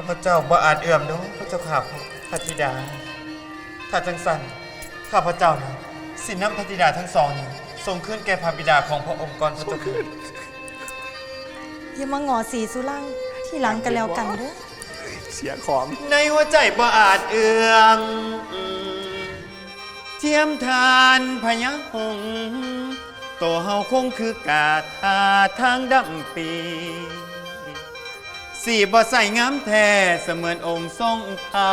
ข้าพเจ้าบ่อาจเอื้อมเนาะพระเจ้าข่าพระธิดา ถ้าจังสันข้าพเจ้านะสินน้ำพระธิดาทั้งสองนี้ทรงขึ้นแก่พระบิดาของพระองค์ก่อนพระเจ้าค่ะอย่ามางอสีสุลังที่หลังกันแล้วกันเด้อเสียของ ในหัวใจบ่อาจเอื้อมเทียมทานพยาหงส์ตัวเฮาคงคือกาทาทางดำปี สีบ่ใส่งามแท้เสมือนองค์ทรงเทา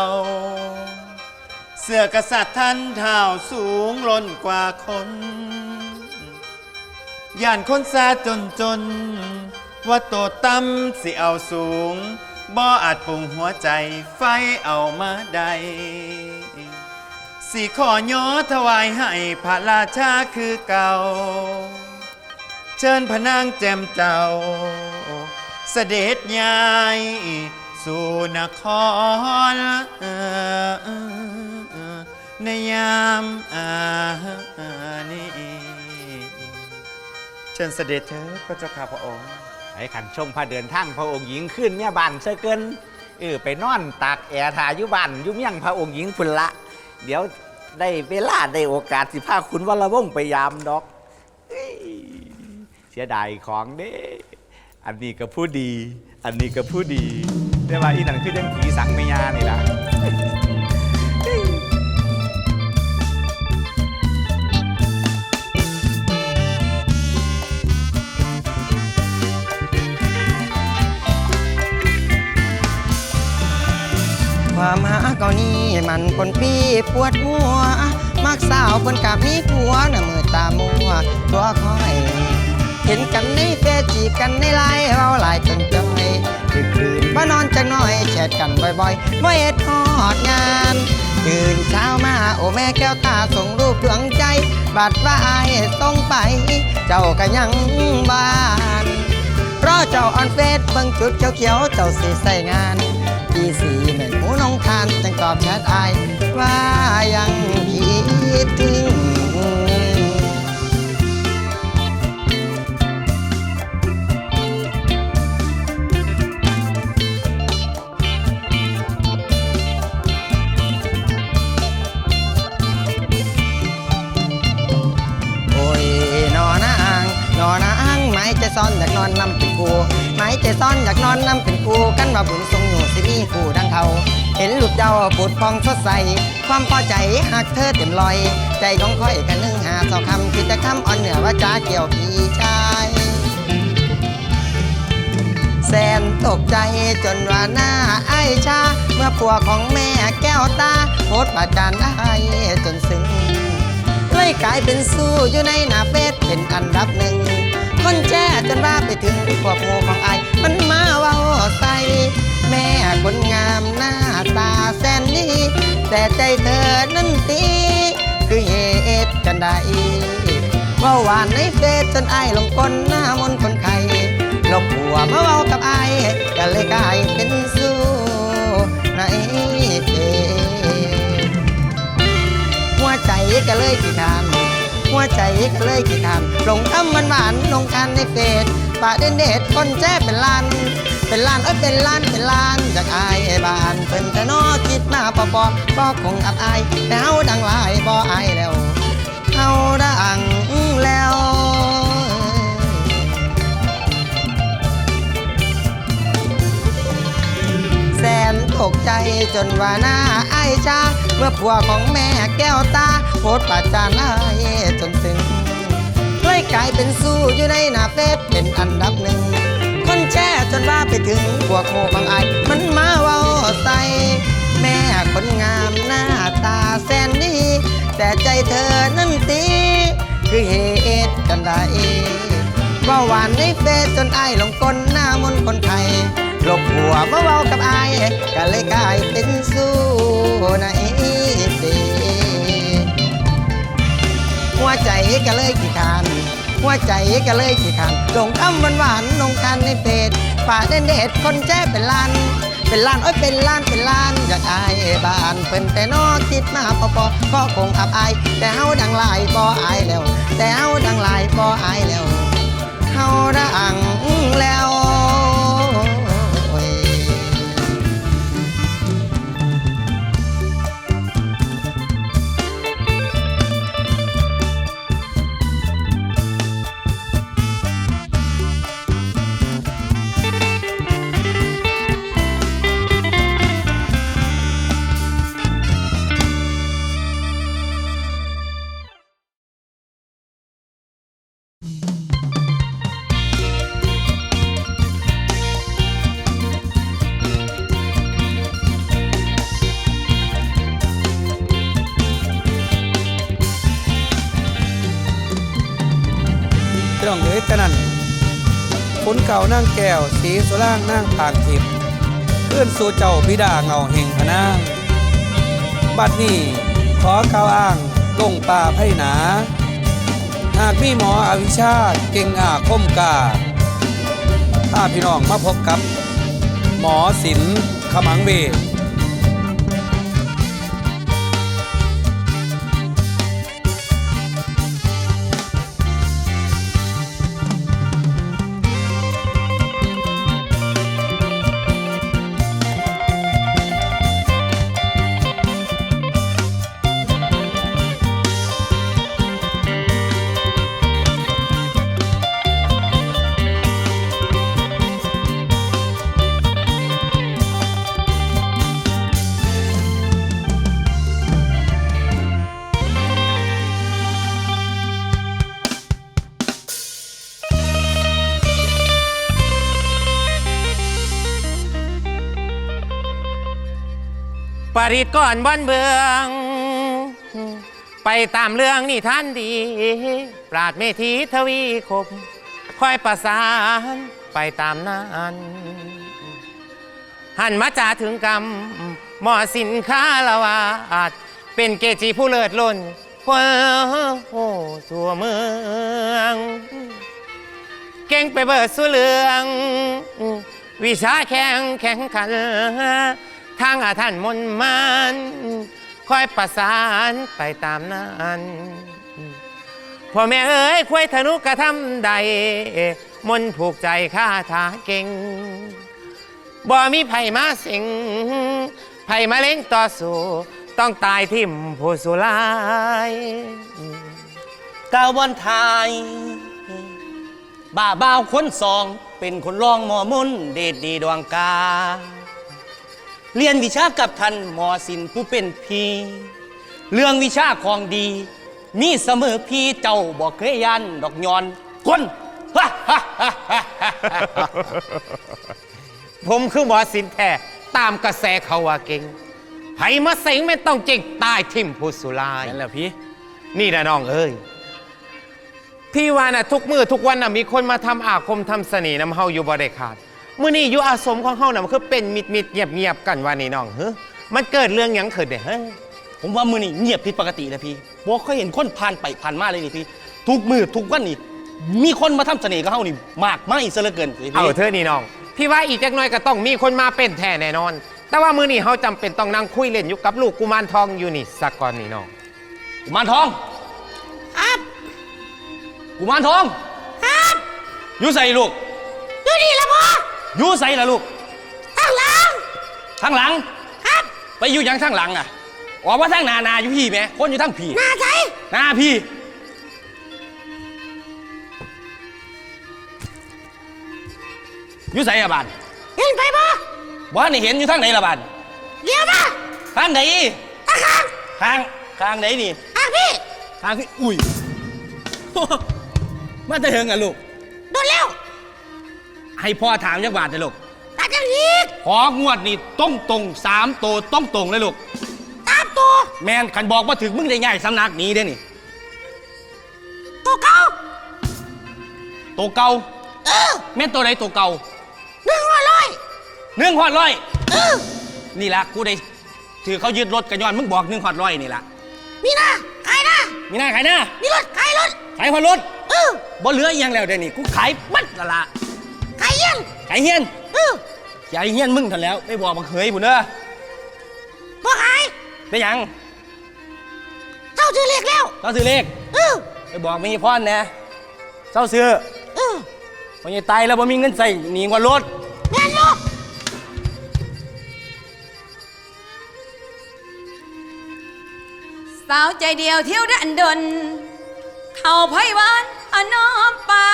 เสื้อกษัตริย์ท่านเท้าสูงล้นกว่าคน ย่านคนซาจนจน ว่าโตต่ำสิเอาสูง บ่อาจปรุงหัวใจไฟเอามาใดสิขอย่อถวายให้พระราชาคือเก่า เชิญพระนางแจ่มเจ้า เสด็จยายสู่นครในยามอานี้เชิญเสด็จเถิดพระเจ้าข้าพระองค์ไอ้ขันชงพาเดินทางพระองค์หญิงขึ้นเนี่ยบ้านเสเกินเออไปนอนตากแอร์ทาอยู่บ้านอยุ่เมียงพระองค์หญิงพุ่นละ เดี๋ยวได้เวลาได้โอกาสสิพาคุณวรวงไปยามดอกเอ้ยเสียดายของเด้ อันนี้ก็ผู้ดี อันนี้ก็ผู้ดี แต่ว่าอีนั่นคือยังผีสังเมียานี่ล่ะความหาก่านี้มันคนพี่ปวดหัว มักสาวคนกับมีผัวน่ะมือตามัว ตัวคอย เห็นกันในเฟซจีกันในไลน์เราหลายจนจอยดึกดื่นมานอนจังน่อยแชทกันบ่อยๆว่าเอ็ดฮอดงานตื่นเช้ามาโอแม่แก้วตาส่งรูปดวงใจ บัดว่าอายส่งไป เจ้าก็ยังบ้านรอเจ้าออนเฟซเบิ่งจุดเขียวๆเจ้าสิใส่งานพี่สีแม่นหมูน้องทานจังตอบแชทอายว่ายัง ซ่อนอยากนอนนำเป็นกูไม้จซ่อนอยากนอนนำเป็นกูกันว่าบุญทรงอยู่สิมีกูดังเขาเห็นลูกเจ้าปุดพองสดใส ความพอใจหักเธอเต็มลอย ใจของค่อยกันนึงหาสองคำคิดแต่คำอ่อนเหนือว่าจ้าเกี่ยวพี่ชายแสนตกใจจนว่าหน้าไอชา เมื่อผัวของแม่แก้วตาโพสต์ประจานได้จนซึ้งเลยกลายเป็นสู้อยู่ในหน้าเฟซเป็นอันดับหนึ่ง คนแจ้จนว่าไปถึงพวกหมูของไอมันมาว่าใส่แม่คนงามหน้าตาแสนดีแต่ใจเธอนั้นตีคือเหตุกันใดว่าหวานในเฟซจนไอลงกลหน้ามนคนไข้ลบหัวมาเว้ากับไอายก็เลยกลายเป็นสู้ในเฟซหัวใจก็เลยขี้ขาน หัวใจก็เลยขี้ขานลงคำมันหวานลงกันในเฟซปะเด่นเด็ดคนแจ้เป็นล้าน เป็นล้านเอ้ยเป็นล้านเป็นล้านจากอายบ้านเพิ่นแต่นอคิดมาปอปอก็คงอับอายแต่เฮาดังหลายบ่อายแล้วเฮาดังแล้วแสนตกใจจนว่าหน้าไอายชาเมื่อผัวของแม่แก้วตา พสต์ประจานอายจนซึ้งเลยกลายเป็นสู้อยู่ในหน้าเฟซเป็นอันดับหนึ่ง คนแช่จนว่าไปถึงพวกโมของอมันมาเว้าใส่แม่คนงามหน้าตาแสนดี แต่ใจเธอนั้นตีคือเหตุกันใดว่าหวานในเฟซจนไอายลงกลหน้ามนคนไทยหลบหัวมาเว้ากับไอก็เลยกลายเป็นสู้ในเฟซ ใจก็เลยขี้ขานหัวใจก็เลยขี้ขานลงคำหวานหวานๆลงกันในเฟซป่าเด่นเด็ดคนแจ้เป็นล้าน เป็นล้านโอ้ยเป็นล้านเป็นล้านอยากอายบ้านเพิ่นแต่นอคิดมาพอพอก็คงอับอาย แต่เฮาดังหลายบ่อายแล้ว แต่เฮาดังหลายบ่อายแล้วเขาดังแล้ว นั้นคนเก่านั่งแก้ว สีสุร่างนั่งผางทิพย์เพื่อนสู่เจ้าพิดาเงาเฮงพนางบัดนี้ขอกล่าวอ้างลงป่าไพ่หนา หากมีหมออวิชชาเก่งอาคมกาถ้าพี่น้องมาพบกับ หมอศิลขมังเวท ริดก่อนบ้านเบือง ไปตามเรื่องนี่ท่านดี ปราดเมธีทวีคมคอยประสานไปตามนั้นหันมาจ่าถึงกรรมหมอสินค้าละวาดเป็นเกจิผู้เลิศล้นคนโอ้ทั่วเมือง เก่งไปเบิดสู้เรือง วิชาแข่งแข่งขัน ทางอาท่านมนต์มันคอยประสานไปตามนั้นพ่อแม่เอ๋ยควยธนุกระทำใด มนต์ผูกใจข้าถาเก่งบ่มีไผมาสิงไผมาเล้งต่อสู้ ต้องตายทิ่มผู้สุลายกาวันไทยบ่าบ่าวคนสอง เป็นคนร้องหมอมุนเดชดีดวงกา เรียนวิชากับท่านหมอศิลป์ผู้เป็นพี่เรื่องวิชาของดี มีเสมอพี่เจ้าบอกเคยยันดอกยอนคนผมคือหมอสินแท้ตามกระแสเขาว่าเก่งไผมาเสงไม่ต้องเก่งตายทิ่มผู้สุลาย นั่นแหละพี่ นี่นะน้องเอ้ย พี่ว่าน่ะทุกมือทุกวันน่ะมีคนมาทำอาคมทำเสน่ห์นำเฮาอยู่บ่ได้ขาด มื้อนี้อยู่อาสมของเฮาน่ะมันคือเป็นมิดมิดเงียบเงียบๆกันว่านี่น้องเฮ้มันเกิดเรื่องหยังขึ้นเด้เฮ้ผมว่ามือนี่เงียบผิดปกตินะพี่บอกเคยเห็นคนผ่านไปผ่านมาเลยนี่พี่ ทุกมือทุกวันนี่มีคนมาทำเสน่ห์กับเฮานี่มากไม่ซะเหลือเกินพี่เอาเธอะนี่น้อง พี่ว่าอีกจักหน่อยก็ต้องมีคนมาเป็นแท้แน่นอน แต่ว่ามื้อนี้เฮาจำเป็นต้องนั่งคุยเล่นอยู่กับลูกกุมารทองอยู่นี่สักก่อนนี่น้องกุมารทองครับ กุมารทองครับอยู่ใส่ลูกอยู่นี่ละพ่อ อยู่ใส่ละลูก ข้างหลังข้างหลัง ครับไปอยู่หยังข้างหลังอะออกว่าทางหนาหนาอยู่พี่แหม่คนอยู่ทางพี่หนาใช่หนาพี่ อยู่ใส่อะบานเห็นไปบ่บ่นี่เห็นอยู่ทางไหนละบานเดี๋ยวมาทางไหนข้างข้างข้างไหนนี่ทางที่อุ้ย มาจะเถิงอะลูกโดนแล้ว ให้พ่อถามจักบาทเลยลูกตาจังยีของวดนี่ต้องตรงสามโตวต้องตรงเลยลูกสามตัวแมนขันบอกว่าถึงมึงได้ง่ายสำนักนี้เด้นี่ตัวเก่าตัวเก่าเออแม่นตัวไหนตัวเก่าหนึ่งหัวร้อยหนึ่งหัวร้อยนี่ละกูได้ถือเขายึดรถกันย้อนมึงบอกหนึ่งหัวร้อยนี่ละมีหน้าขายหน้ามีหน้าขายหน้ามีรถขายรถขายหัวรถเออบ่เหลืออีหยังแล้วเดี๋ยวนี้กูขายบัดละละ ขายเฮียนขายเฮียนเออขายเฮียนมึงทันแล้วไม่บอกบังเคยบุญเด้อบ่ขายเป็นหยังเจ้าซื้อเลขแล้วเจ้าซื้อเลขเออไปบอกมีพรนะเจ้าซื้อเออพอใหญ่ตายแล้วบ่มีเงินใส่หนีกว่ารถแม่นลูกสาวใจเดียวเที่ยวดันดน เข้าไพวันอน้อมป่า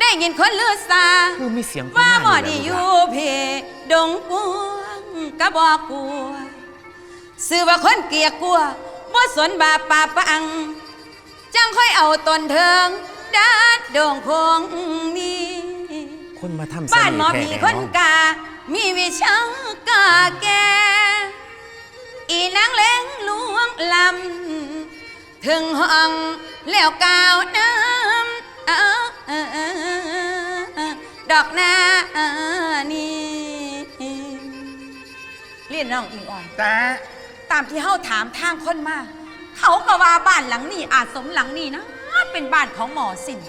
ได้ยินคนลือซาคือมีเสียงคนว่ามาบ่อยู่ดีแล้วอยู่เพดงปวงกะบอกกลัวสื่อว่าคนเกลียกกลัวบ่สนบาปป่าปัง จังค่อยเอาตนเทิงดาดโด่งพงนี้คนมาทำเสบ้านน่หมอห์แท้ผีแน่คนนอนกา มีวิชากาแก่อีนางเล้งลวงลำ ถึงห้องแล้วกาวน้ำ ดอกนานี่เรียนน้องอิงอ่อน จ้าตามที่เฮาถามทางคนมา เขาก็ว่าบ้านหลังนี้อาจสมหลังนี้นะ เป็นบ้านของหมอสิน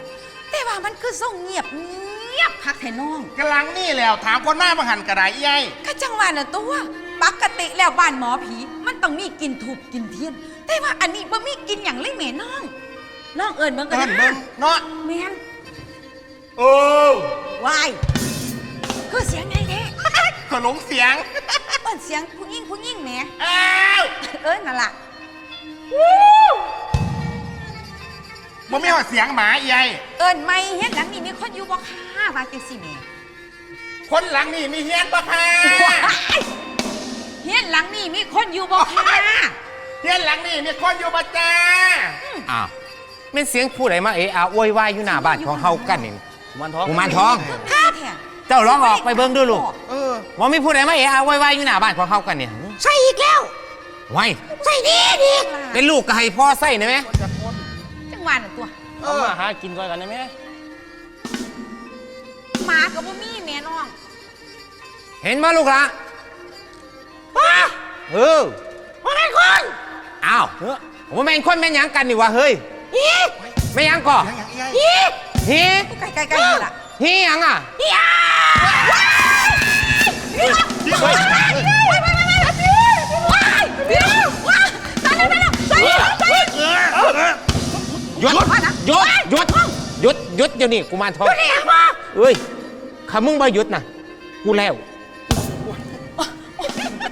แต่ว่ามันคือส่งเงียบเงียบคักแท้น้อง กำลังนี่แล้วถามคนหน้ามาหันกระไดยัยก็จังหวะน่ะตัวปกติแล้วบ้านหมอผี มันต้องมีกินถูกกินเทียน แต่ว่าอันนี้บ่มีกินอย่างเลยแม่น้อง น้องเอิญเบิ่งกันเอิ้นนะเบิ่งเนาะแม่นโอ้วายคือเสียงไงแท้ขหลงเสียงเอิ้นเสียงผู้หญิงผู้หญิงแหมอ้าวเอิ้นนั่นล่ะบ่มีว่าเสียงหมายัยเอิ้นไม่เฮ็ดหลังนี้มีคนอยู่บ่ค่ะว่าจังซี่แหม่คนหลังนี่มีเฮียนปะค่ะเฮียนหลังนี้มีคนอยู่บ่ค่ะเฮียนหลังนี่มีคนอยู่ปะจ้าอ้าว เป็นเสียงผู้ใดมาเอะอะโวยวายอยู่หน้าบ้านของเฮากันนี่มันท้องกุมารทองค่ะแท้เจ้าร้องออกไปเบิ่งดูลูกเออว่ามีผู้ใดมาเอะอะโวยวายอยู่หน้าบ้านของเฮากันเนี่ยใช่อีกแล้ว ไว้ใช่ดีดีเป็นลูกก็ให้พ่อใส่นะแม่จังหวะน่ะตัว เอามาหากินก่อนกันได้ไหมหมากับบ่มีแม่น้องเห็นมาลูกละเออว่าเป็นคนอ้าวผมแม่นคนแม่นหยังกันนี่วะเฮ้ย ไม่หยังก่อยังยังยัยอีฮีใกล้ๆๆนี่ล่ะฮีหยังอะหยุดหยุดหยุดหยุดหยุดเดี๋ยวนี้กูมารทองเอ้ยข้ามึงบ่หยุดนะกูแล้ว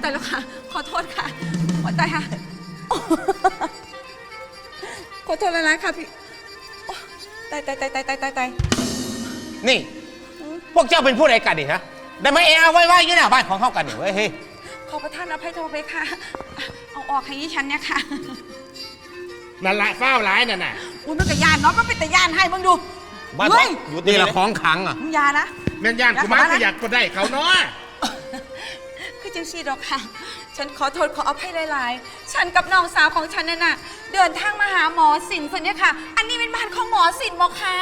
ตายแล้วค่ะ ขอโทษค่ะขอตายค่ะ โทษแล้วนะค่ะพี่โอ๊ยตายตายตายตายตายตายตายนี่ พวกเจ้าเป็นผู้ใดกันนี่ฮะได้ไหมเอะอะไว้ไว้อยู่หน้าบ้านของเขากันนี่เว้ยเฮ้ยขอประทานอภัยโทษไปค่ะ เอาออกให้ดิฉันเนี่ยค่ะ นั่นละเฝ้าร้ายนั่นน่ะอุ้ยมันกระยานเนาะมันเป็นตะยานให้มึงดูบ้านท้เฮ้อยงหยุดนี่นี่แหแหละละของขังอะมึงอยานะ แม่นย่านกูมาก็อยากก็ได้เขาเนาะ คือจังสีดอกค่ะ ฉันขอโทษขออภัยหลาย ๆ ฉันกับน้องสาวของฉันนั่นน่ะ เดินทางมาหาหมอสินคนเนี้ยค่ะ อันนี้เป็นบ้านของหมอสินหมอคะ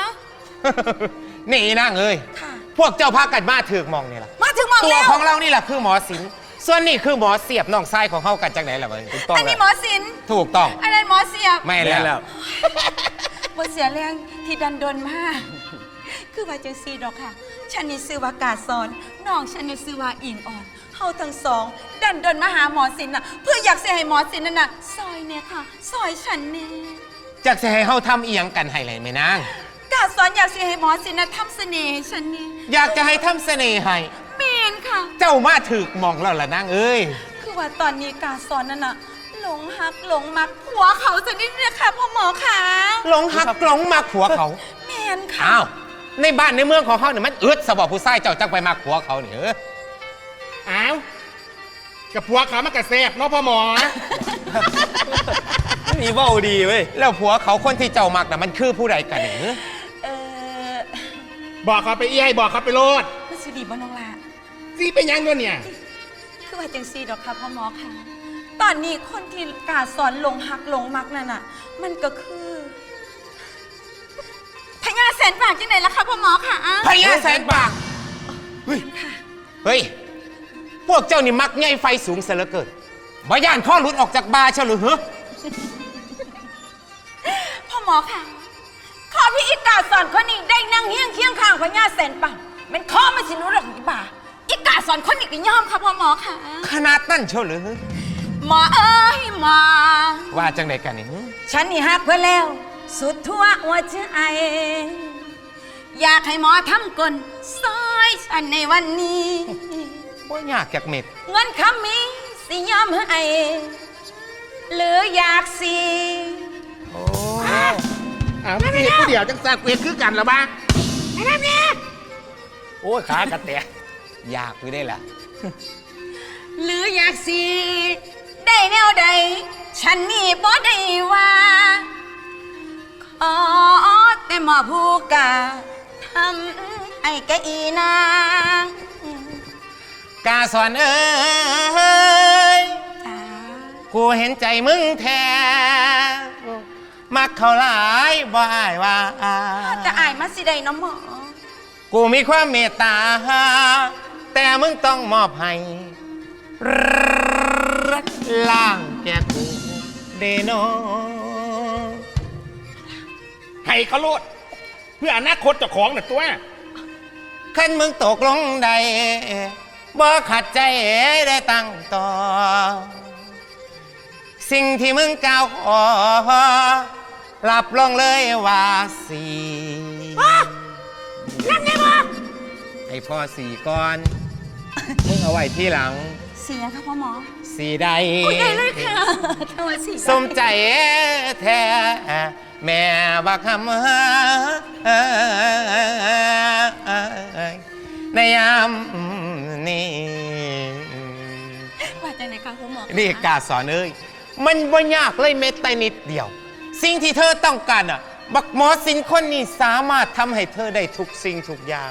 นี่อีนางเอ้ยค่ะ พวกเจ้าพากันมาถือกมองนี่ล่ะมาถึงหมอตัวแล้วของเรานี่แหละคือหมอศิลป์ส่วนนี่คือหมอเสียบน้องชายของเขากันจากไหนล่ะเว้ยถูกต้องอันแล้นี้วหมอสินถูกต้องอันนั้นหมอเสียบไม่แม่แล้วแล้วหมอเสียแรงที่ดันโดนมาก คือว่าจังสีดอกค่ะ ฉันนี่ซื้อว่ากาซอนน้องฉันนี่ซื้อว่าอิงอ่อน เฮาทั้งสอง ดันโดนมาหาหมอสินน่ะ เพื่ออยากเสียให้หมอสินนั่นน่ะซอยเนี่ยค่ะ ซอยฉันเนี่ยจากจะให้เฮาทำเอียงกันให้ไรไหมนาง กาสอนอยากสิให้หมอสินะทำเสน่ห์ให้ฉันนี่อยากจะให้ทำเสน่ห์ให้ เมนค่ะ เจ้ามาถือกมองแล้วล่ะนางเอ้ย คือว่าตอนนี้กาสอนนั่นน่ะหลงหักหลงมักผัวเขาจะนิดเนี่ยค่ะพ่อหมอค่ะหลงหักหลงมาผัวเขา เมนค่ะ อ้าว ในบ้านในเมืองของเขาเนี่ยมันอึดสบอผู้ชายเจ้าจักไปมาผัวเขาเนี่ยเอออ้าวกับผัวเขามากระเซบเนาะพ่อหมอ นี่เว้าดีเว้ย แล้วผัวเขาคนที่เจ้ามักน่ะมันคือผู้ใดกันเนี่ยเออบอกเขาไปเอี้ยบอกเขาไปโลดมันสิดีบ่น้องลาซีเป็นหยังด้วยเนี่ย คือว่าจังซีดอกค่ะพ่อหมอค่ะ ตอนนี้คนที่กาสอนหลงหักหลงมักนั่นน่ะ มันก็คือพญาแสนปากจังไหนล่ะคะพ่อหมอค่ะพญาแสนปากค่ะเฮ้ย พวกเจ้านี่มักไงไฟสูงเสียเหลือเกินบ่ย่านข้อหลุดออกจากบาเชียวหรือเหรอพ่อหมอค่ะขอพี่อีกาสอนคนนี้ได้นั่งเฮี้ยงเคียงข้างพญาแสนปังมันข้อมันสิหนุหรอกอีบ่าอีกาสอนคนนี้ก็ยอมค่ะพ่อหมอค่ะ ขนาดนั่นเชียวหรือหมอเอ้ยหมอ ว่าจังไดกันนี่หึฉันนี่ฮักเพื่อแล้ว สุดทั่วหัวใจอยากให้หมอทำกลซอยฉันในวันนี้ บ่ยากจากเม็ด เงินคำมีสิยอมให้หรืออยากสิอ้าวพี่ผู้เดียวจังซากเวทคือกันเหรอบ้าโอ้ยขากระแตกยากอยู่ได้ล่ะ หรืออยากสิได้แนวใด ฉันนี่บ่ได้ว่าขอแต่หมอผู้กาทำให้แกอีนาง กาสอนเอ้ยจ้ากูเห็นใจมึงแท้มักเขาหลายบ่อายว่าแต่อายมาสิได้เน้องหมอ กูมีความเมตตา แต่มึงต้องมอบให้รักล่างแกกูเดโนให้เขาโลดเพื่ออนาคตเจ้าของน่ะตัว ขันมึงตกลงใด บ่ขัดใจได้ตั้งต่อ สิ่งที่มึงกล่าวขอรับรองเลยว่าสีนั่นไงบ่ไอพ่อสีก่อน มึงเอาไว้ที่หลัง เสียค่ะพ่อหมอ สีใดคุยได้เลยค่ะทำไมสิสมใจแท้แม่บักคำ ในยามนี้ว่าจังไหนคะพ่อหมอนี่กาสอนเอ้ยมันบ่ยากเลยเม็ดแต่นิดเดียว สิ่งที่เธอต้องการอะ บักหมอสินคนนี้สามารถทำให้เธอได้ทุกสิ่งทุกอย่าง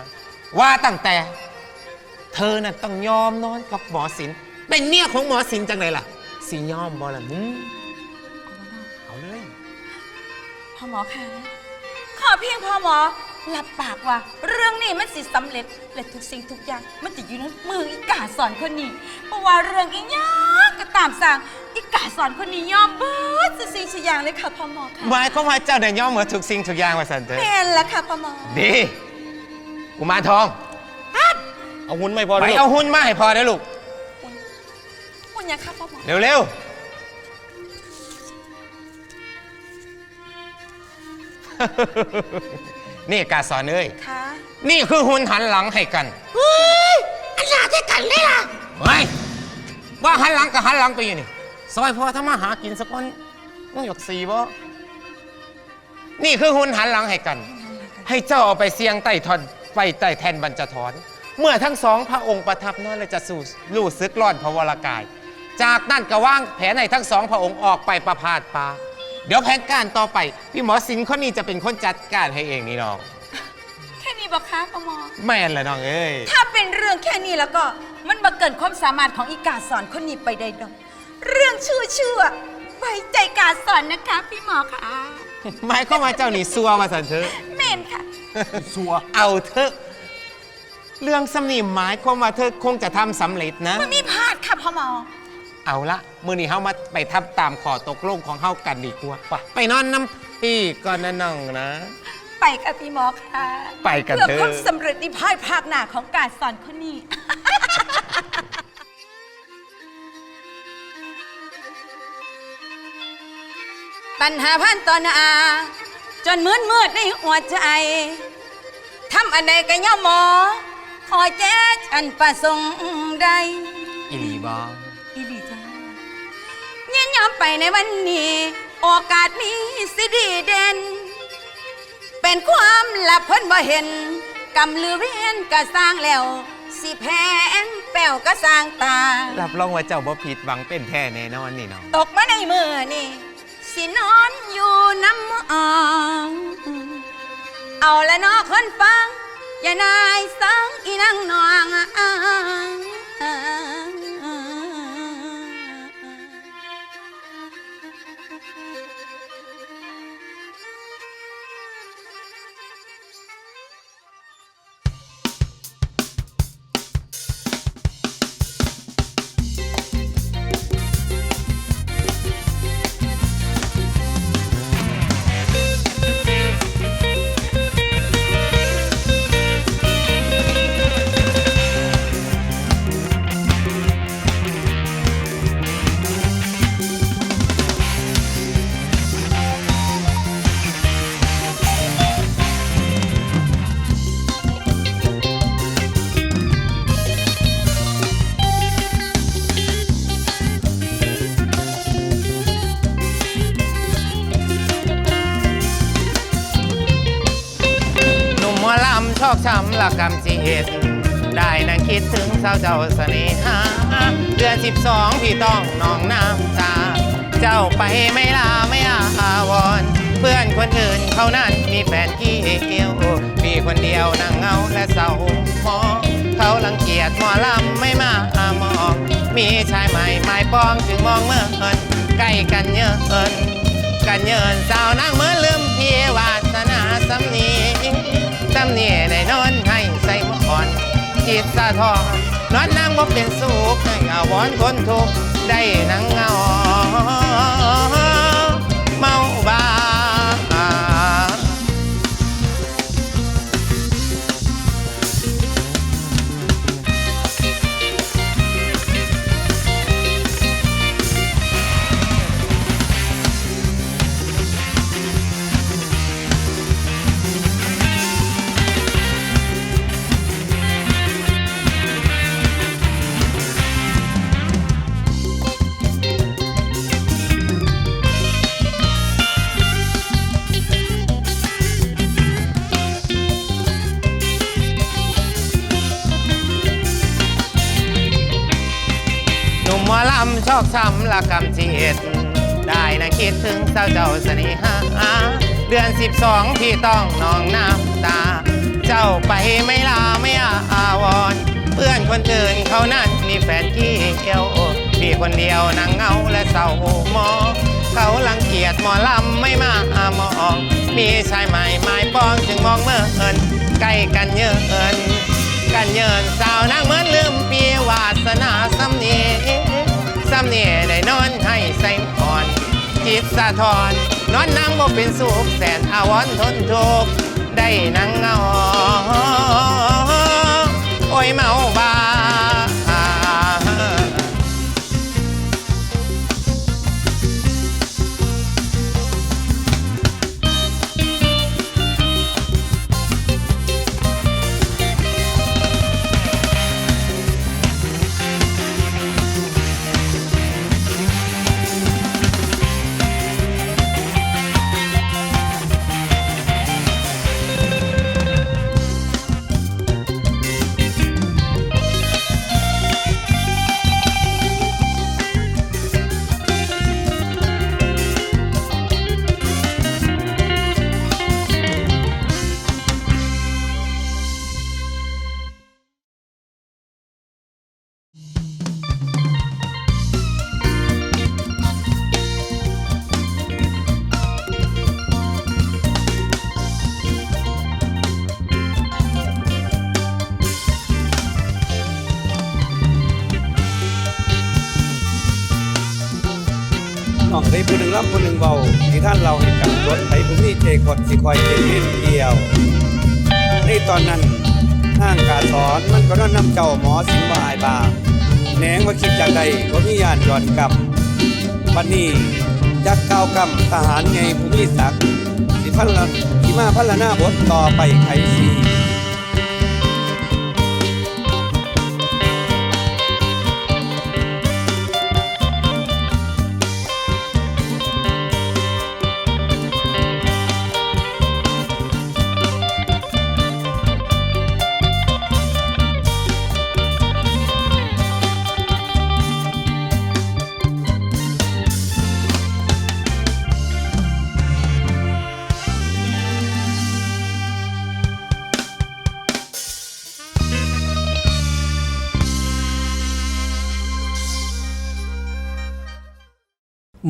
ว่าตั้งแต่ เธอน่ะต้องยอมนอนกับหมอสินเป็นเมียของหมอสินจังไงล่ะ สิยอมบ่ล่ะมึงเอาเลยพ่อหมอคะขอเพียงพ่อหมอ รับปากว่า เรื่องนี้มันสิสำเร็จ และทุกสิ่งทุกอย่างมันจะอยู่ในมืออีกาสอนคนนี้เพราะว่าเรื่องอีหยังก็ตามสั่งอีกาสอนคนนี้ยอมเบิดสุดสิ่งทุกอย่างเลยค่ะพ่อหมอค่ะหมายความว่าเจ้าได้ยอมเหมือนทุกสิ่งทุกอย่างว่าสันเถอะเป็นแล้วค่ะพ่อหมอดีกุมารทองเอาหุ่นไม่พอไปเลยเอาหุ้นมาให้พอนะลูกคุณยังค่ะพ่อหมอเร็วๆ นี่กาสอนเอ้ยค่ะนี่คือหุ่นหันหลังให้กันอันลาได้กันเลยล่ะไว้ว่าหันหลังกับหันหลังไปอยู่นี่ซอยพอถ้ามาหากินสักคนมึงหยกสีบ่นี่คือหุ่นหันหลังให้กัน ให้เจ้าเอาไปเสียงไต่ทอนไปไต่แทนบรรจทรเมื่อทั้งสองพระองค์ประทับนอนและจะสู่ลู่ซึกร้อนพระวรากาย จากนั้นก็ว่างแผนให้ทั้งสองพระองค์ออกไปประพาสป่า เดี๋ยวแผนการต่อไป พี่หมอสินคนนี้จะเป็นคนจัดการให้เองนี่น้อง แค่นี้บอกค่ะพ่อหมอ แม่นละน้องเอ้ย ถ้าเป็นเรื่องแค่นี้แล้วก็ มันมาเกินความสามารถของอีกาสอนคนนี้ไปได้ดอก เรื่องชื่อชื่อไว้ใจกาสอนนะคะ พี่หมอค่ะหมายความว่าเจ้านี่ซัวมาสันเถอะ เมนค่ะ สัว เอาเถอะ เรื่องสำนีหมายความว่าเธอคงจะทำสำเร็จนะ มันมีพลาดค่ะพ่อหมอ เอาละมือนี้เฮามาไปทำตามขอตกลงของเฮากันดีกว่าไปไปนอนน้ำพี่ก่อนนะน้องนะ ไปค่ะพี่หมอค่ะไปกันเพื่อเถอะความสำเร็จในภายภาคหน้าของกาสอนคนนี้ ปัญหาพันตอนอา จนมืดมืดในหัวใจทำอันใดก็ย่อมหมอ ขอแจ้ฉันประสงค์ใดอีหลีบออีหลีจ้า เงี้ยยอมไปในวันนี้ โอกาสมีสิดีเด่น เป็นความลับเพ้นบ่เห็น กำลือเวียนก็สร้างแล้ว สิแพงแป้วก็สร้างตา รับรองว่าเจ้าบ่ผิดหวังเป็นแท้แน่นอนนี่น้องตกมาในมือนี่สินอนอยู่น้ำอ่างเอาละเนอคนฟัง อย่านายสังอีนังนองอ่าง ช้ำละกำจิตได้นั่งคิดถึงสาวเจ้าเสน่หา เดือนสิบสองพี่ต้องนองน้ำตา เจ้าไปไม่ลาไม่อาวรณ์เพื่อนคนอื่นเขานั้นมีแฟนกี่เอียวพี่คนเดียวนั่งเงาและเศร้ามองเขาลังเกียจหมอลำไม่มามองมีชายใหม่หมายปองจึงมองเมื่อเอินใกล้กันเยอะเอินกันเยินสาวนางเหมื่อนลืมพี่วาสนาสำนีสำนีได้นนให้ใส่หมอน จิตสะท้อนนอนนั่งบ่เป็นสุขให้อาวรณ์คนทุกข์ได้นังเงา อลำชอกช้ำละกำจีดได้นะคิดถึงสาเจ้าเสน่หาเดือนสิบสองพี่ต้องนองน้ำตา เจ้าไปไม่ลาไม่อาวร เพื่อนคนอื่นเขานั้นมีแฟนกี้เอวพี่คนเดียวนั่งเงาและเศร้าหมอง เขาลังเกียจหมอลำไม่มามอง มีชายใหม่ไม้ปองจึงมองเมื่อเอินใกล้กันเยินกันเยินสาวนางเหมือนลืมปีวาสนาสำเนีย สำเนียได้นอนให้ใส่ก่อนจิตสะท้อน นอนนั่งบ่เป็นสุขแสนอาวรทนทุกข์ได้นั่งเงาโอ้ยเมา ได้ผู้หนึ่งรับผู้หนึ่งเบาที่ท่านเราให้กับรถไถผู้มีเจกดสิคอยเจเล่นเดียว ในตอนนั้นห้างกาสอนมันก็นั่นนำเจ้าหมอสิงห์บายบาแหนงว่าคิดจากใดว่ามียานย้อนกลับบัดนี้จักก้าวกำทหารไงผู้มีศักดิ์สิพันละที่มาพันละหน้าบทต่อไปไขสี